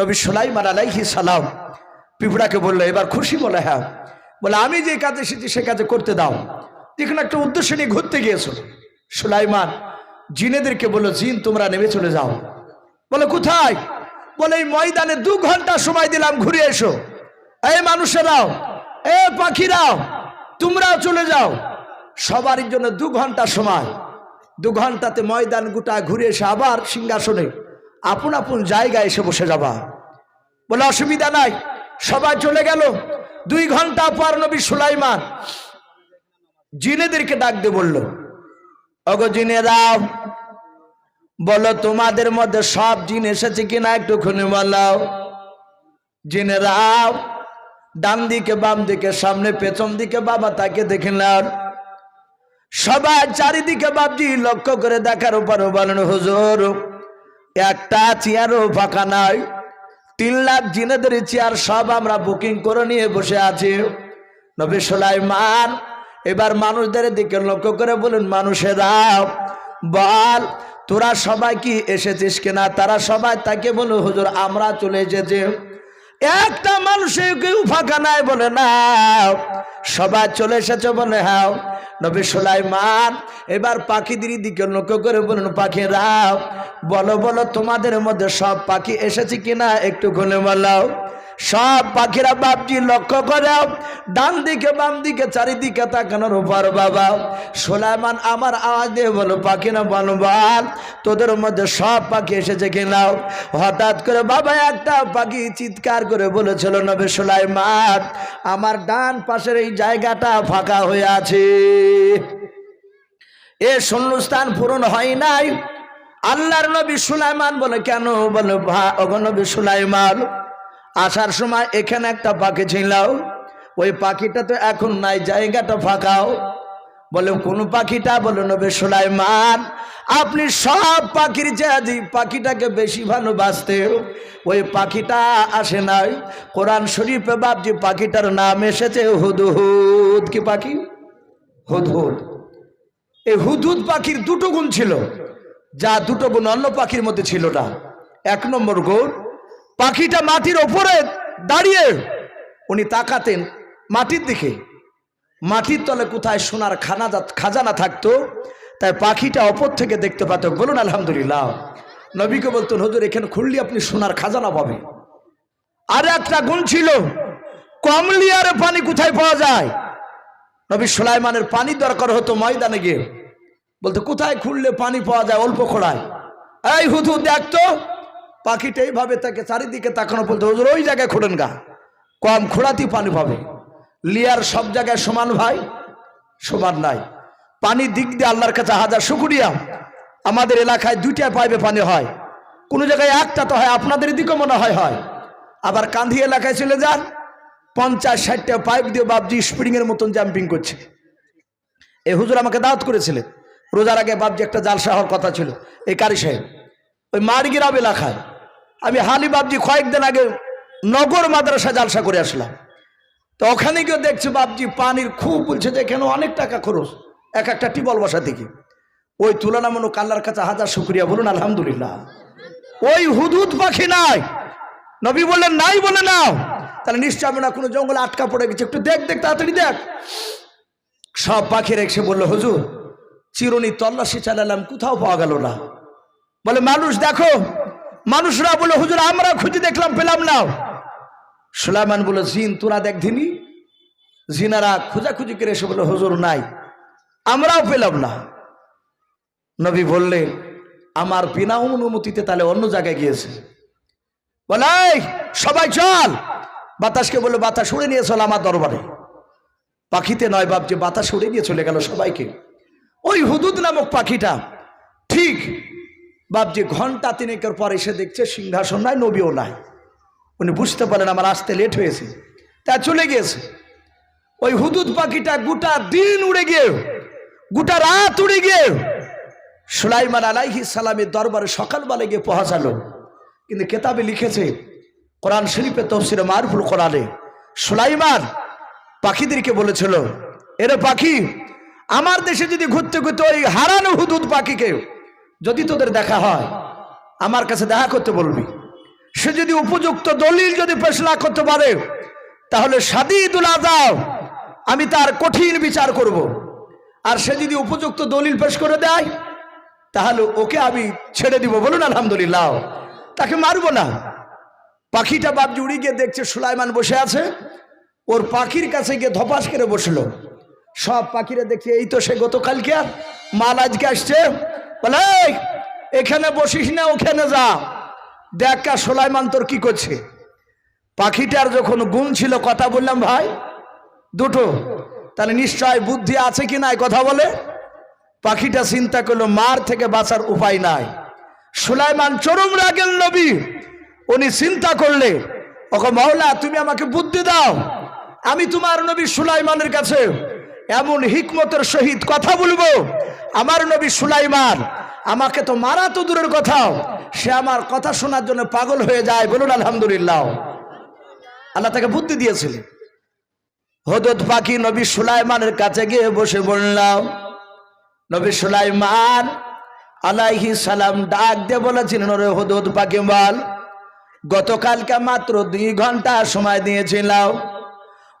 নবী সুলাইমান আলাইহি সালাম পিঁপড়াকে বলল, এবার খুশি বলে হ্যাঁ। বলে, আমি যে কাজে এসেছি, সে কাজে করতে দাও। যেখানে একটা উদ্দেশ্য নিয়ে ঘুরতে গিয়েছো সুলাইমান জিনেদেরকে বলল, জিন, তোমরা নেমে চলে যাও। বলে, কোথায়? বলে, এই ময়দানে দু ঘণ্টা সময় দিলাম, ঘুরে এসো। এই মানুষেরাও, এ পাখিরাও, তোমরাও চলে যাও। সবারই জন্য দু ঘণ্টা সময়। দু ঘন্টাতে ময়দান গোটা ঘুরে এসে আবার সিংহাসনে আপন আপন জায়গায় এসে বসে যাবা। বলে, অসুবিধা নাই। সবাই চলে গেল। দুই ঘণ্টা পর নবী সুলাইমান জিনেদেরকে ডাক দিয়ে বলল অগো জিনেরাও, বলো তোমাদের মধ্যে সব জিন এসেছে কিনা একটু একটুখানি বলাও। জিনেরাও, ডান দিকে, বাম দিকে, সামনে, পেছন দিকে, বাবা তাকে দেখে নাও। সবাই চারিদিকে বাবজি লক্ষ্য করে দেখার উপর বলেন, হুজুর একটা চেয়ারও ফাঁকা নাই। তিন লাখ জিনেদের চেয়ার সব আমরা বুকিং করে নিয়ে বসে আছি। নবী সোলাইমান, এবার মানুষদের দিকে লক্ষ্য করে বলুন, মানুষেরা, বল, তোরা সবাই কি এসেছিস কিনা? তারা সবাই তাকে বলো হুজুর, আমরা চলে এসেছি। একটা মানুষের কেউ ফাঁকা নাই বলে না সবাই চলে এসেছে বলে, হাও। নবী সুলাইমান এবার পাখিদের দিকে লক্ষ্য করে বলুন পাখিরা বলো বলো, তোমাদের মধ্যে সব পাখি এসেছে কিনা একটু খুলে বলো। সব পাখিরা বাপজি লক্ষ্য করে ডান দিকে, বাম দিকে, চারিদিকে তাকানোর উপর বাবা। সোলাইমান আমার আওয়াজ দিয়ে বলো, পাখি না বল তোদের মধ্যে সব পাখি এসেছে কিনা? হঠাৎ করে বাবা একটা পাখি চিৎকার করে বলেছিল, নবে সোলাইমান আমার ডান পাশের এই জায়গাটা ফাঁকা হয়ে আছে। এ শূন্যস্থান পূরণ হয় নাই। আল্লাহর নবী সুলাইমান বলে, কেন? বলে নবী সুলাইমান আসার সময় এখানে একটা পাখি ছিল ওই পাখিটা তো এখন নাই, জায়গাটা ফাঁকাও। বলে, কোন পাখিটা? বলে, নবে সুলাইমান, আপনি সব পাখির চেয়ে পাখিটাকে বেশি ভালোবাসতে ওই পাখিটা আসে নাই। কোরআন শরীফে বাপজি, পাখিটার নাম এসেছে হুদহুদ। কি পাখি? হুদহুদ। এই হুদহুদ পাখির দুটো গুণ ছিল, যা দুটো গুণ অন্য পাখির মধ্যে ছিল না। এক নম্বর গুণ পাখিটা মাটির ওপরে দাঁড়িয়ে উনি তাকাতেন মাটির দিকে। মাটির তলে কোথায় সোনার খানা খাজানা থাকতো, তাই পাখিটা অপর থেকে দেখতে পাত, বলুন আলহামদুলিল্লাহ। নবীকে বলতেন, হুজুর, এখানে খুললে আপনি সোনার খাজানা পাবে আর একটা গুণ ছিল, কমলিয়ারে পানি কোথায় পাওয়া যায়? নবী সুলাইমানের পানি দরকার হতো ময়দানে গিয়ে। বলতো, কোথায় খুললে পানি পাওয়া যায় অল্প খোড়ায়? এই হুদু দেখতো পাখিটা এইভাবে তাকে চারিদিকে তাকানো বলতো, হুজুর, ওই জায়গায় খোঁড়েন গা। কম খোঁড়াতেই পানি পাবে। লিয়ার সব জায়গায় সমান ভাই, সমান নাই। পানি দিক দিয়ে আল্লাহর কাছে হাজার শুকুরিয়া। আমাদের এলাকায় দুইটা পাইপে পানি হয়। কোনো জায়গায় একটা তো হয়, আপনাদের দিকেও মনে হয় হয়। আবার কান্ধি এলাকায় চলে যান। পঞ্চাশ, ষাটটা পাইপ দিয়ে বাবজি স্প্রিংয়ের মতন জাম্পিং করছে। এ হুজুর আমাকে দাওয়াত করেছিলেন। রোজার আগে বাবজি একটা জালসা হওয়ার কথা ছিল। এই কারি সাহেব, ওই মারগিরাব এলাকায় আমি হালি বাবজি কয়েকদিন আগে নগর মাদ্রাসা জালসা করে আসলাম। তো ওখানে গিয়ে দেখছি বাবজি পানির খুব বলছে যে এখানে অনেক টাকা খরচ। এক একটা টিবল বসা দেখি ওই তুলনামূলক আল্লাহর কাছে হাজার শুক্রিয়া বলুন, আলহামদুলিল্লাহ। ওই হুদুদ পাখি নাই। নবী বললেন, নাই বলে নাও। তাহলে নিশ্চয় আমরা কোনো জঙ্গলে আটকা পড়ে গেছে। একটু দেখ দেখ, তাড়াতাড়ি দেখ। সব পাখির এসে বলল, হুজুর, চিরুনি তল্লাশি চালালাম, কোথাও পাওয়া গেল না। বলে, মানুষ, দেখো মানুষরা বলে হুজুর আমরা খুঁজে দেখলাম পেলাম না। সুলাইমান বলে জিন তোরা দেখ ধিনি জিনারা খোঁজাখুঁজি করে এসে বলে হুজুর নাই। আমরাও পেলাম না। নবী বললে আমার বিনা অনুমতিতে তাহলে অন্য জায়গায় গিয়েছে। বলে "এই, সবাই চল। বাতাসকে বলে বাতাস উড়ে নিয়ে চল আমার দরবারে। পাখিতে নয় বাপ যে বাতাস উড়ে নিয়ে চলে গেল সবাইকে। ওই হুদুদ নামক পাখিটা ঠিক বাপজি ঘণ্টা তিনেকের পর এসে দেখছে, সিংহাসন নাই, নবীও নাই। উনি বুঝতে পারেন আমার আসতে লেট হয়েছে। তা চলে গিয়েছে। ওই হুদুদ পাখিটা গোটা দিন উড়ে গিয়ে, গোটা রাত উড়ে গিয়ে, সুলাইমান আলাইহি সালামের দরবারে সকালবেলা গিয়ে পৌঁছালো। কিন্তু কেতাবে লিখেছে, কোরআন শরীফে তফসিরে মারফুল কোরআনে, সুলাইমান পাখিদেরকে বলেছিল, এরে পাখি, আমার দেশে যদি ঘুরতে ঘুরতে ওই হারানো হুদুদ পাখিকে যদি তোদের দেখা হয়, আমার কাছে দেখা করতে বলবি। সে যদি উপযুক্ত দলিল যদি পেশ না করতে পারে, তাহলে সাদিদুল আজাও আমি তার কঠিন বিচার করব। আর সে যদি উপযুক্ত দলিল পেশ করে দেয়, তাহলে ওকে আমি ছেড়ে দিব। বলুন, আলহামদুলিল্লাহ। তাকে মারবো না। পাখিটা বাপ উড়ি গিয়ে দেখছে, সুলাইমান বসে আছে। ওর পাখির কাছে গিয়ে ধপাস করে বসল। সব পাখিরা দেখছে এই তো সে গতকালকে মাল আজকে আসছে। বলে এখানে বসিস না, ওখানে যা। দেখ দেখা সোলাইমান তোর কি করছে। পাখিটার যখন গুণ ছিল, কথা বললাম, ভাই, দুটো, তাহলে নিশ্চয় বুদ্ধি আছে কি নাই কথা বলে? পাখিটা চিন্তা করল, মার থেকে বাঁচার উপায় নাই। সুলাইমান চরম রাগেল নবী। উনি চিন্তা করলে ওকে মহলা, তুমি আমাকে বুদ্ধি দাও। আমি তোমার নবী সুলাইমানের কাছে এমন হিকমতের সহিত কথা বলব। আমার নবী সুলাইমান, আমাকে তো মারা তো দূরের কথা সে আমার কথা শোনার জন্য পাগল হয়ে যায় বলুন আলহামদুলিল্লাহ। আল্লাহ তাকে বুদ্ধি দিয়েছিলেন। হদত পাখি নবী সুলাইমানের কাছে গিয়ে বসে বললাম, নবী সুলাইমান, আলাইহি সালাম ডাক দিয়ে বলেছিলেন ওরে হদত পাখি বল গতকালকে মাত্র দুই ঘণ্টা সময় দিয়েছিলাম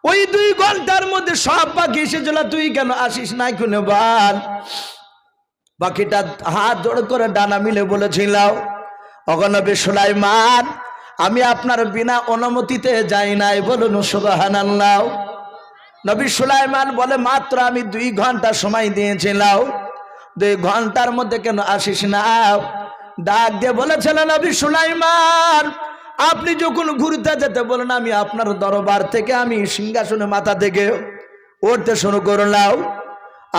ওই দুই ঘণ্টার মধ্যে সব পাখি এসেছিল তুই কেন আসিস নাই কোনে বল পাখিটা হাত জোড় করে ডানা মিলে বলেছিল অগনবী সুলাইমান আমি আপনার বিনা অনুমতিতে যাই নাই বলুন সুবাহান নবী সুলাইমান বলে, মাত্র আমি দুই ঘণ্টা সময় দিয়েছিলাম দুই ঘণ্টার মধ্যে কেন আসিস না? ডাক দিয়ে বলেছিল, নবী সুলাইমান আপনি যখন ঘুরতে যেতে বলেন, আমি আপনার দরবার থেকে, আমি সিংহাসনে মাথা থেকে উঠতে শুরু করলাম।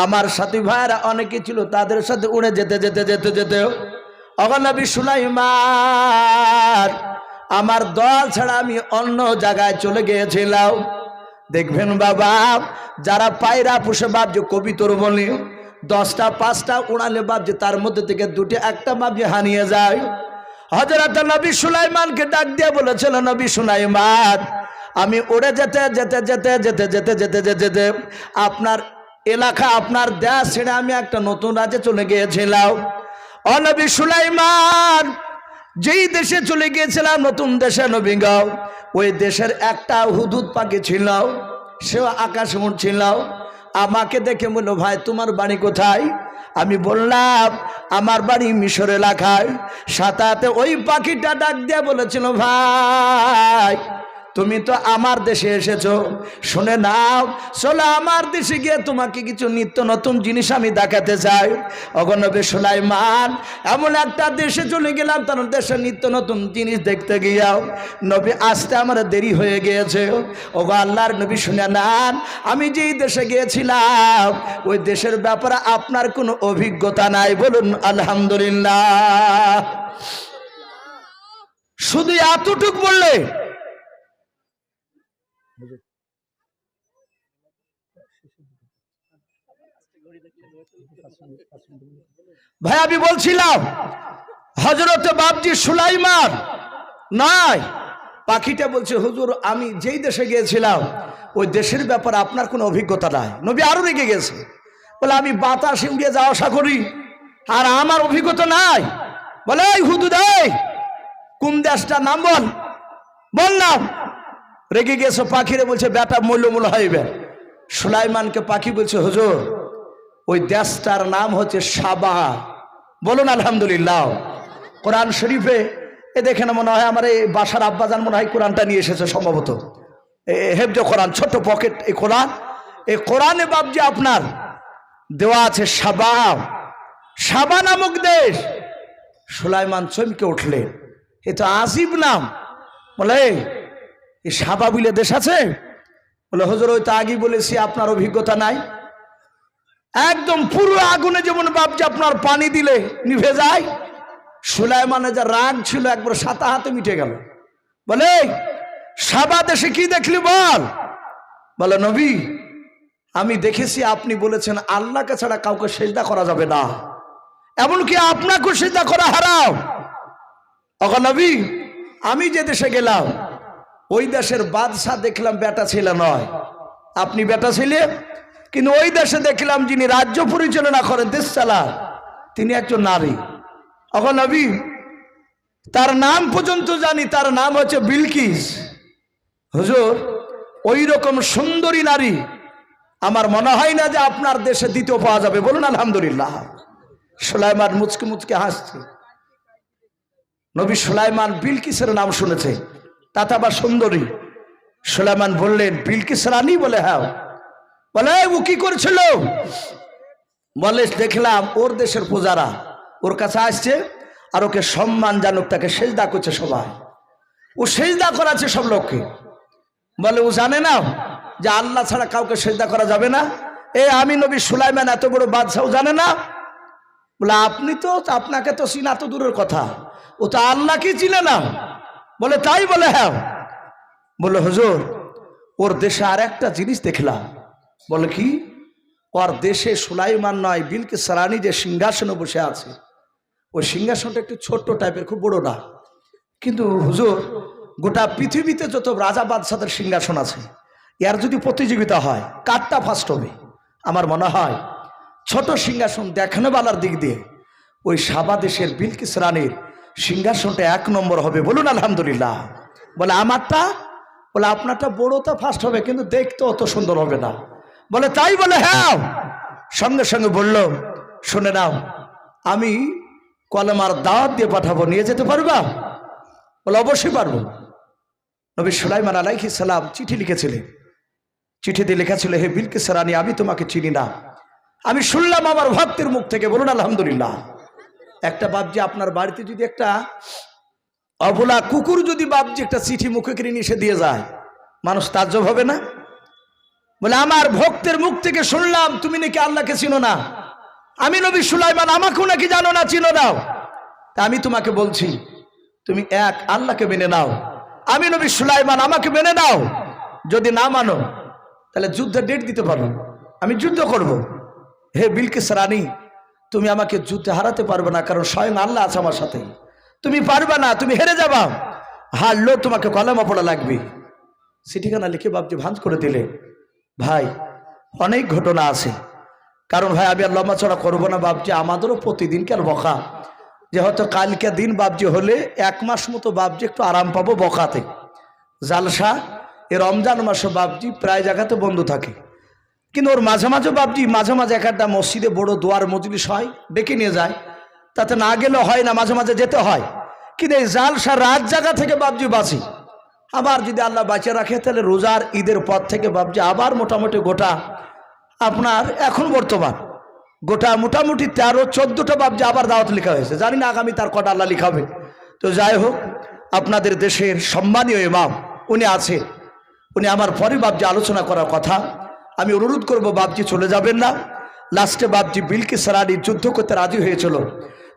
আমার সাথী ভাইরা অনেকে ছিল, তাদের সাথে উড়ে যেতে যেতে যেতে যেতে। অগনবী সুলাইমান, আমার দল ছাড়া আমি অন্য জায়গায় চলে গিয়েছিলাম। দেখবেন বাবা, যারা পায়রা পুষে বাপ ভাবছে কবিতর বলি, দশটা, পাঁচটা উড়ালে ভাবছে তার মধ্যে থেকে দুটি, একটা ভাবছে হানিয়ে যায়। হজরত নবী সুলাইমানকে ডাক দিয়ে বলেছিল, নবী সুলাইমান, আমি উড়ে যেতে যেতে যেতে যেতে যেতে যেতে যেতে যেতে আপনার এলাকা, আপনার দেশ ছেড়ে আমি একটা নতুন রাজ্যে চলে গিয়েছিলাম। অনবী সুলাইমান, যেই দেশে চলে গিয়েছিলাম, নতুন দেশে নবীগাঁও ওই দেশের একটা হুদুদ পাখি ছিল, সেও আকাশে উঠছিল আমাকে দেখে বলল, ভাই, তোমার বাড়ি কোথায়? আমি বললাম আমার বাড়ি মিশর এলাকায়। সাঁতাতে ওই পাখিটা ডাক দিয়ে বলেছিল ভাই তুমি তো আমার দেশে এসেছ। শুনে নাও, চলো আমার দেশে গিয়ে তোমাকে কিছু নিত্য নতুন জিনিস আমি দেখাতে চাই। অগনবে সুলাইমান, এমন একটা দেশে চলে গেলাম, তার দেশে নিত্য নতুন জিনিস দেখতে গিয়াও। নবী, আসতে আমার দেরি হয়ে গিয়েছে। ওগো আল্লাহর নবী, শুনে নান, আমি যেই দেশে গিয়েছিলাম, ওই দেশের ব্যাপারে আপনার কোনো অভিজ্ঞতা নাই, বলুন, আলহামদুলিল্লাহ। শুধু এতটুক বললে ভাই, আমি বলছিলাম হজরত বাবজি সুলাইমান নাই পাখিটা বলছে, হুজুর, আমি যেই দেশে গিয়েছিলাম, ওই দেশের ব্যাপারে আপনার কোনো অভিজ্ঞতা নাই। নবী আরও রেগে গেছে। বলে, আমি বাতাসে উড়িয়ে যাওয়া আশা করি, আর আমার অভিজ্ঞতা নাই। বলে, এই হুদুদ, এই কোন দেশটা নাম বল। বললাম রেগে গেছে পাখিরে বলছে, বেটা মূল্যমূল হইবে। সুলাইমানকে পাখি বলছে, হুজুর, ওই দেশটার নাম হচ্ছে সাবা বলুন, আলহামদুলিল্লাহ। কোরআন শরীফে, এ দেখে না মনে হয় আমার এই বাসার আব্বাজান মনে হয় কোরআনটা নিয়ে এসেছে সম্ভবত। হেফজ কোরআন ছোট পকেট এই কোরআন। এই কোরআনে বাবজি আপনার দেওয়া আছে সাবা সাবা নামক দেশ। সুলাইমান চমকে উঠলেন। এ তো আসিব নাম। বলে এই সাবা বিলে দেশ আছে? বলে, হজর, ওই তো আগেই বলেছি, আপনার অভিজ্ঞতা নাই। একদম পুরো আগুনে যেমন বাপজি আপনার পানি দিলে নিভে যায় সুলাইমানে যা রাগ ছিল একবার সাতা হাতে মিটে গেল। বলে সাবা দেশে কি দেখলি বল? বলে, নবী, আমি দেখেছি আপনি বলেছেন, আল্লাহকে ছাড়া কাউকে সেজদা করা যাবে না। এমনকি আপনাকেও সেজদা করা হারাও তখন নবী, আমি যে দেশে গেলাম ওই দেশের বাদশাহ দেখলাম বেটা ছেলে নয়। আপনি বেটা ছেলে? কিন্তু ওই দেশে দেখলাম যিনি রাজ্য পরিচালনা করেন দেশ চালা তিনি একজন নারী। এখন নবী, তার নাম পর্যন্ত জানি, তার নাম হচ্ছে বিলকিস। হুজুর, ওই রকম সুন্দরী নারী আমার মনে হয় না যে আপনার দেশে দ্বিতীয় পাওয়া যাবে। বলুন, আলহামদুলিল্লাহ। সুলাইমান মুচকে মুচকে হাসছে। নবী সুলাইমান বিলকিসের নাম শুনেছে। তাতে আবার সুন্দরী। সুলাইমান বললেন, বিলকিস রানী বলে হ্যাঁ। বলে ও কি করছিল? বলে, দেখলাম ওর দেশের পূজারা ওর কাছে আসছে আর ওকে সম্মান জানুক, তাকে সেজদা করছে সবাই। ও সেজদা করাচ্ছে সব লোককে। বলে, ও জানে না যে আল্লাহ ছাড়া কাউকে সেজদা করা যাবে না। এ, আমি নবী সুলাইমান এত বড় বাদশাহ জানে না? বলে, আপনি তো, আপনাকে তো চিনা তো দূরের কথা। ও তো আল্লাহকে চিনে না। বলে, তাই বলে হ্যাঁ। বলে হুজুর, ওর দেশে আর একটা জিনিস দেখলাম। বলে কি? ওর দেশে সুলাইমান নয় বিলকে সারানি যে সিংহাসনে বসে আছে। ওই সিংহাসনটা একটু ছোট্ট টাইপের খুব বড় না। কিন্তু হুজুর, গোটা পৃথিবীতে যত রাজা বাদশাদের সিংহাসন আছে, এর যদি প্রতিযোগিতা হয়, কারটা ফার্স্ট হবে? আমার মনে হয়, ছোট সিংহাসন দেখানো বালার দিক দিয়ে, ওই সাবা দেশের বিলকিস রানীর সিংহাসনটা এক নম্বর হবে, বলুন আলহামদুলিল্লাহ। বলে, আমারটা? বলে, আপনারটা বড়টা ফার্স্ট হবে, কিন্তু দেখতে অত সুন্দর হবে না। বলে, তাই? বলে হ্যাঁ। সঙ্গে সঙ্গে বলল, শুনে নাও, আমি কলমার দাওয়াত দিয়ে পাঠাবো, নিয়ে যেতে পারবা? বলে, অবশ্যই পারব। নবী সুলাইমান আলাইহি সালাম চিঠি লিখেছিলেন। চিঠিতে লেখা ছিল, হে বিলকিস রানী আমি তোমাকে চিনি না। আমি শুনলাম আমার ভক্তের মুখ থেকে, বলুন আলহামদুলিল্লাহ। একটা বাপজি আপনার বাড়িতে যদি একটা অবলা কুকুর যদি বাপজি একটা চিঠি মুখে কিনে এসে দিয়ে যায়, মানুষ তাজ্জব হবে না? বলে, আমার ভক্তের মুখ থেকে শুনলাম, তুমি নাকি আল্লাহকে চিনো না? আমি নবী সুলাইমান, আমাকেও নাকি জানো না, চিনো নাও তা আমি তোমাকে বলছি, তুমি এক, আল্লাহকে মেনে নাও। আমি নবী সুলাইমান, আমাকে মেনে নাও। যদি না মানো, তাহলে যুদ্ধের ডেট দিতে পারো। আমি যুদ্ধ করব। হে বিলকিস রানী তুমি আমাকে যুদ্ধে হারাতে পারবে না, কারণ স্বয়ং আল্লাহ আছে আমার সাথে। তুমি পারবে না, তুমি হেরে যাবা। হারলো তোমাকে কলমা পড়া লাগবে। চিঠিখানা লিখে বাবজি ভাঁজ করে দিলে, ভাই, অনেক ঘটনা আছে। কারণ ভাই, আমি আর লম্বা চড়া করব না বাবজি আমাদেরও প্রতিদিন কেন বকা? যে হয়তো কালকে দিন বাবজি হলে এক মাস মতো বাবজি একটু আরাম পাবো বকাতে। জালসা, এ রমজান মাসে বাবজি প্রায় জায়গাতে বন্ধ থাকে। কিন্তু ওর মাঝে মাঝে বাবজি মাঝে মাঝে এক একটা মসজিদে বড় দোয়ার মজলিস হয়, ডেকে নিয়ে যায়। তাতে না গেলে হয় না, মাঝে মাঝে যেতে হয়। কিন্তু এই জালসা রাত জায়গা থেকে বাবজি বাঁচি। আবার যদি আল্লাহ বাঁচিয়ে রাখে, তাহলে রোজার ঈদের পর থেকে বাবজি আবার মোটামুটি গোটা আপনার এখন বর্তমান। গোটা মোটামুটি তেরো, চোদ্দোটা বাবজি আবার দাওয়াত লেখা হয়েছে। জানি না আগামী তার কটা আল্লাহ লিখাবে। তো যাই হোক, আপনাদের দেশের সম্মানীয় ইমাম, উনি আছে। উনি আমার পরে বাবজি আলোচনা করার কথা। আমি অনুরোধ করব বাবজি চলে যাবেন না। লাস্টে বাবজি বিলকি সারানি যুদ্ধ করতে রাজি হয়েছিল।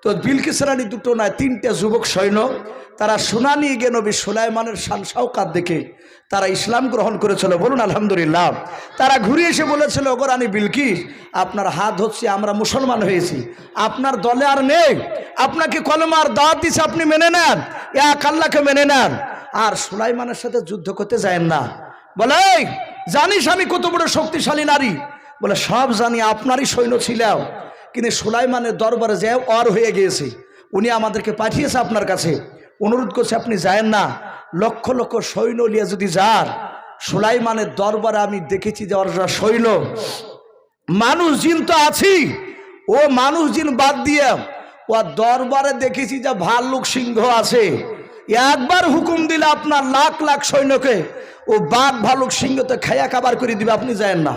তো বিলকি সারানি দুটো নয় তিনটে যুবক সৈন্য তারা সোনা নিয়ে গিয়ে নবী সুলাইমানের শান সাউকাত দেখে তারা ইসলাম গ্রহণ করেছিল। বলুন আলহামদুলিল্লাহ। তারা ঘুরে এসে বলেছিল ওগরানি বিলকিস আপনার হাত হচ্ছে আমরা মুসলমান হয়েছি। আপনার দলে আর নেই। আপনাকে কলমার দাওয়াত দিছে আপনি মেনে নেন। এক আল্লাহকে মেনে নেন। আর সুলাইমানের সাথে যুদ্ধ করতে যায় না। বলে "এই, জানিস আমি কত বড় শক্তিশালী নারী। বলে, সব জানি আপনারই সৈন্য ছিলাম। কিন্তু সুলাইমানের দরবারে যে অর হয়ে গিয়েছে, উনি আমাদেরকে পাঠিয়েছে আপনার কাছে। অনুরোধ করছে, আপনি যায়েন না। লক্ষ লক্ষ সৈন্য নিয়ে যদি যান, সুলাইমানের দরবারে আমি দেখেছি যে ওর সৈন্য। মানুষ জিন তো আছি। ও মানুষ জিন বাদ দিয়ে ও দরবারে দেখেছি যে ভাল্লুক সিংহ আছে। একবার হুকুম দিলে আপনার লাখ লাখ সৈন্যকে ও বাঘ ভালুক সিংহতে খায়া কাবার করে দিবে, আপনি যায়েন না।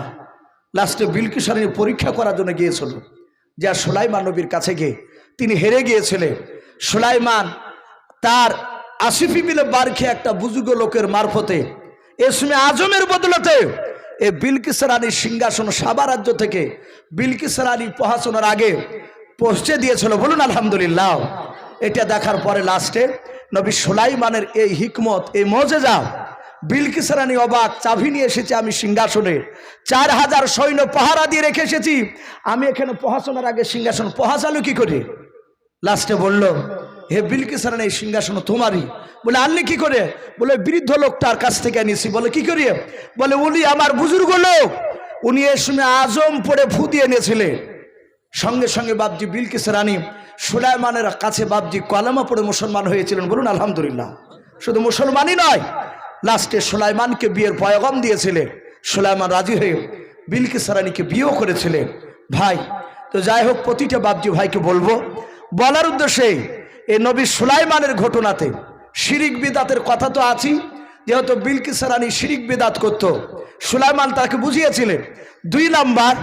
লাস্টে বিলকিসারী পরীক্ষা করার জন্য গিয়েছিল। যা সুলাইমান নবীর কাছে গিয়ে তিনি হেরে গিয়েছিলেন। সুলাইমান তার আসিফি বিলে বার খেয়ে একটা বুজুর্গ লোকের মারফতে এসমে আজমের বদলতে এ বিলকিস রানীর সিংহাসন সাবা রাজ্য থেকে বিলকিস রানী প্রহাসনের আগে পৌঁছে দিয়েছিল। বলুন, আলহামদুলিল্লাহ। এটা দেখার পরে লাস্টে নবী সুলাইমানের এই হিকমত, এই মজেজা বিলকিস রানী অবাক চাবি নিয়ে এসেছি আমি সিংহাসনে। চার হাজার সৈন্য পাহারা দিয়ে রেখে এসেছি। আমি এখানে প্রহাসনের আগে সিংহাসন পহাচালু কি করে? লাস্টে বলল, হে বিলকিস রানী এই সিংহাসন তোমারই। বলে, আনলি কি করে? বলে, বৃদ্ধ লোকটার কাছ থেকে আনিছি বলে, কি করি? বলে, উনি আমার বুজুর্গ লোক। উনি এ আজম পড়ে ফু দিয়ে এনেছিলেন। সঙ্গে সঙ্গে বাবজি বিলকিস রানী সুলাইমানের কাছে বাবজি কলামা পড়ে মুসলমান হয়েছিলেন বলুন, আলহামদুলিল্লাহ। শুধু মুসলমানই নয়, লাস্টে সুলাইমানকে বিয়ের পয়গম দিয়েছিলেন সুলাইমান রাজি হয়ে বিলকিস সারানিকে বিয়েও করেছিলেন ভাই, তো যাই হোক, প্রতিটা বাবজি ভাইকে বলব, বলার উদ্দেশ্যে এই নবী সুলাইমানের ঘটনাতে শিরিক বিদাতের কথা তো আছি যেহেতু বিলকি সারানি শিরিক বিদাত করতো, সুলাইমান তাকে বুঝিয়েছিলেন দুই নাম্বার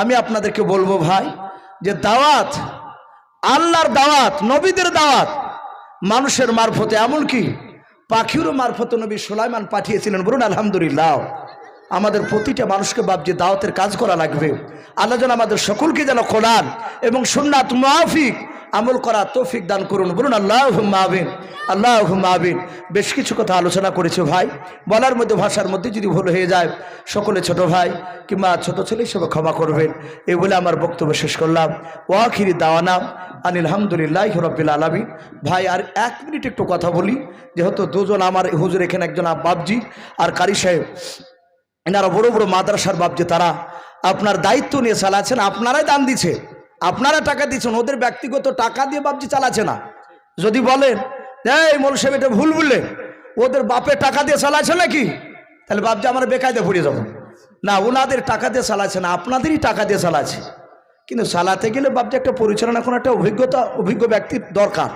আমি আপনাদেরকে বলব ভাই, যে দাওয়াত আল্লাহর দাওয়াত নবীদের দাওয়াত। মানুষের মারফতে এমনকি পাখিরও মারফতে নবী সোলাইমান পাঠিয়েছিলেন বলুন আলহামদুলিল্লাহ। আমাদের প্রতিটা মানুষকে ভাবছে দাওয়াতের কাজ করা লাগবে। আল্লাহ যেন আমাদের সকলকে যেন কোরআন এবং সুন্নাত মাহফিক আমল করা তৌফিক দান করুন। বলুন আল্লাহ মাহবিন আল্লাহ মাহবিন বেশ কিছু কথা আলোচনা করেছে ভাই। বলার মধ্যে, ভাষার মধ্যে যদি ভুল হয়ে যায়, সকলে ছোট ভাই কিংবা ছোট ছেলে হিসেবে ক্ষমা করবেন। এই বলে আমার বক্তব্য শেষ করলাম। ওয়াখিরি দাওয়ানা আনিল হামদুলিল্লাহ রব্বিল আলমী ভাই, আর এক মিনিট একটু কথা বলি। যেহেতু দুজন আমার হুজুর, এখানে একজন বাবজি আর কারি সাহেব। এনারা বড় বড় মাদ্রাসার বাবজি তারা আপনার দায়িত্ব নিয়ে চালাচ্ছেন, আপনারাই দান দিচ্ছে। আপনারা টাকা দিচ্ছেন, ওদের ব্যক্তিগত টাকা দিয়ে বাবজি চালাচ্ছে না। যদি বলেন, এই মোল সাহেব, এটা ভুল বললে ওদের বাপের টাকা দিয়ে চালাচ্ছে নাকি? তাহলে বাবজি আমার বেকায়দে পড়ে যাব। না, ওনাদের টাকা দিয়ে চালাচ্ছে না, আপনাদেরই টাকা দিয়ে চালাচ্ছে। কিন্তু চালাতে গেলে বাবজি একটা পরিচালনা কোনো একটা অভিজ্ঞতা, অভিজ্ঞ ব্যক্তির দরকার।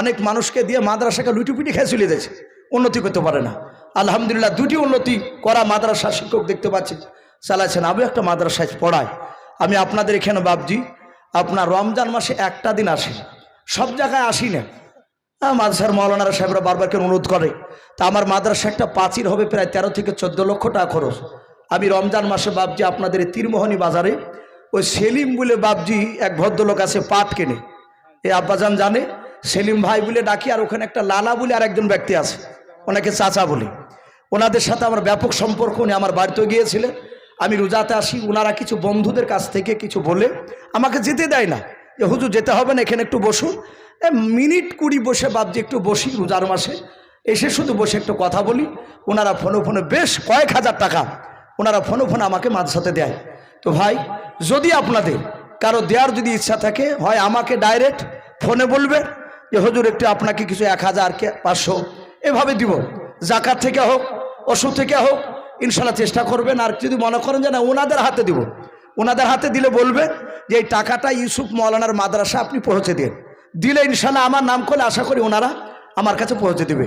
অনেক মানুষকে দিয়ে মাদ্রাসাকে লুটিপুটি খেয়ে চলে যাচ্ছে, উন্নতি করতে পারে না। আলহামদুলিল্লাহ, দুটি উন্নতি করা মাদ্রাসা শিক্ষক দেখতে পাচ্ছি। চালাচ্ছেন আমি একটা মাদ্রাসায় পড়াই আমি আপনাদের এখানে ভাবছি, আপনার রমজান মাসে একটা দিন আসি, সব জায়গায় আসি না। মাদ্রাসার মৌলানারা সাহেবরা বারবার কেন অনুরোধ করে। তা আমার মাদ্রাসা একটা পাঁচির হবে, প্রায় তেরো থেকে চোদ্দ লক্ষ টাকা খরচ। আমি রমজান মাসে ভাবছি, আপনাদের তীরমোহনী বাজারে ওই সেলিম বলে বাবজি এক ভদ্রলোক আছে পাট কেনে। এ আব্বাজান জানে, সেলিম ভাই বলে ডাকি, আর ওখানে একটা লালা বলে আর একজন ব্যক্তি আছে। ওনাকে চাচা বলি। ওনাদের সাথে আমার ব্যাপক সম্পর্ক, উনি আমার বাড়িতেও গিয়েছিলেন। আমি রোজাতে আসি ওনারা কিছু বন্ধুদের কাছ থেকে কিছু বলে আমাকে যেতে দেয় না। যে, হুজুর, যেতে হবে না, এখানে একটু বসুন। মিনিট কুড়ি বসে ভাবছি একটু বসি রোজার মাসে। এসে শুধু বসে একটু কথা বলি। ওনারা ফোনে ফোনে বেশ কয়েক হাজার টাকা ওনারা ফোনে ফোনে আমাকে মাঝসাথে দেয়। তো ভাই, যদি আপনাদের কারও দেওয়ার যদি ইচ্ছা থাকে, হয় আমাকে ডাইরেক্ট ফোনে বলবে যে, হুজুর, একটু আপনাকে কিছু এক হাজার কে পাঁচশো এভাবে দিব। জাকাত থেকে হোক, ওষুধ থেকে হোক, ইনশাল্লাহ চেষ্টা করবেন। আর যদি মনে করেন যে না, ওনাদের হাতে দিব। ওনাদের হাতে দিলে বলবে যে এই টাকাটা ইউসুফ মৌলানার মাদ্রাসা আপনি পৌঁছে দিন দিলে ইনশাল্লাহ আমার নাম করলে আশা করি ওনারা আমার কাছে পৌঁছে দেবে।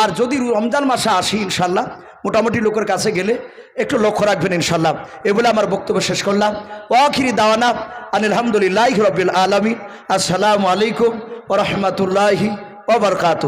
আর যদি রমজান মাসে আসি ইনশাল্লাহ, মোটামুটি লোকের কাছে গেলে একটু লক্ষ্য রাখবেন ইনশাল্লাহ। এ বলে আমার বক্তব্য শেষ করলাম। ওয়াখিরি দাওয়ানা আনিলামদুলিল্লাহ রবিল আলমী আসসালামু আলাইকুম ওরহমতুল্লাহি ওবরকাত